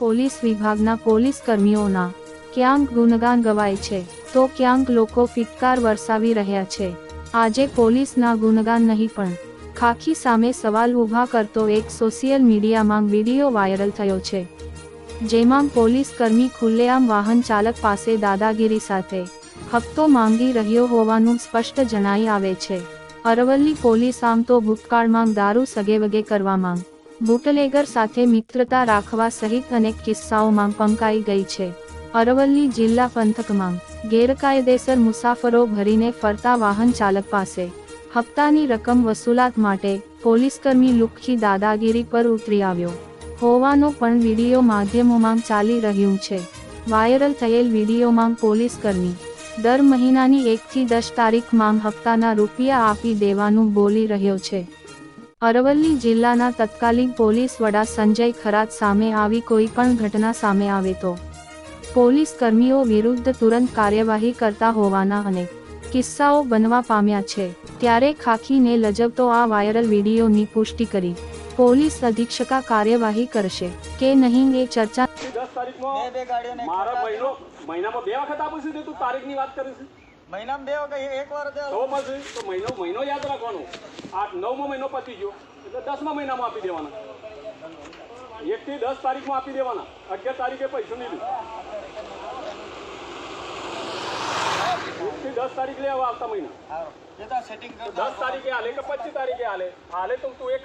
Police વિભાગના police કર્મીઓના ક્યાંક ગુણગાન ગવાય છે, તો ક્યાંક લોકો ફિટકાર વરસાવી રહ્યા છે. આજે પોલીસના ગુણગાન નહીં પણ ખાખી સામે સવાલ ઊભા કરતો એક સોશિયલ મીડિયામાં વીડિયો વાયરલ થયો છે. જેમાં પોલીસ કર્મી ખુલ્લેઆમ વાહન ચાલક પાસે દાદાગીરી સાથે હપ્તો માંગી રહ્યો હોવાનું સ્પષ્ટ જણાઈ આવે છે. અરવલ્લી પોલીસ આમ તો ભૂતકાળમાં દારૂ સગેવગે કરવામાં બુટલેગર સાથે મિત્રતા રાખવા સહિત અનેક કિસ્સાઓમાં પંકાઈ ગઈ છે. અરવલ્લી જિલ્લા પંથકમાં ગેરકાયદેસર મુસાફરો ભરીને ફરતા વાહન ચાલક પાસે હપ્તાની રકમ વસૂલાત માટે પોલીસકર્મી લુખ્ખી દાદાગીરી પર ઉતરી આવ્યો. હોવાનો પણ વીડિયો માધ્યમોમાં ચાલી રહ્યું છે. વાયરલ થયેલ વિડીયોમાં પોલીસકર્મી દર મહિનાની એકથી દસ તારીખમાં હપ્તાના રૂપિયા આપી દેવાનું બોલી રહ્યો છે. અરવલ્લી જિલ્લાના તત્કાલીન પોલીસ વડા સંજય ખરાત સામે આવી કોઈ પણ ઘટના સામે આવે તો. પોલીસ કર્મીઓ વિરુદ્ધ તુરંત કાર્યવાહી કરતા હોવાના અનેક કિસ્સાઓ બનવા પામ્યા છે. ત્યારે ખાખીને લજવતો આ વાયરલ વિડીયોની પુષ્ટિ કરી પોલીસ અધિક્ષકા કાર્યવાહી કરશે કે નહીં એ ચર્ચા તારીખમાં મારા મહિનો મહિનામાં બે વખત આપું છું તું તારીખની વાત કરીશ મહિનામાં બે વખત એક વાર તો પછી તો મહિનો મહિનો યાદ રાખવાનો. આઠ નવમો મહિનો પતી ગયો. એટલે દસમા મહિનામાં આપી દેવાના. એક થી દસ તારીખમાં આપી દેવાના. અગિયાર તારીખે પૈસા નહીં લે એક થી દસ તારીખ લેવા આવતા મહિના. દસ તારીખે હાલે કે પચીસ તારીખે હાલે? હાલે તો તું એક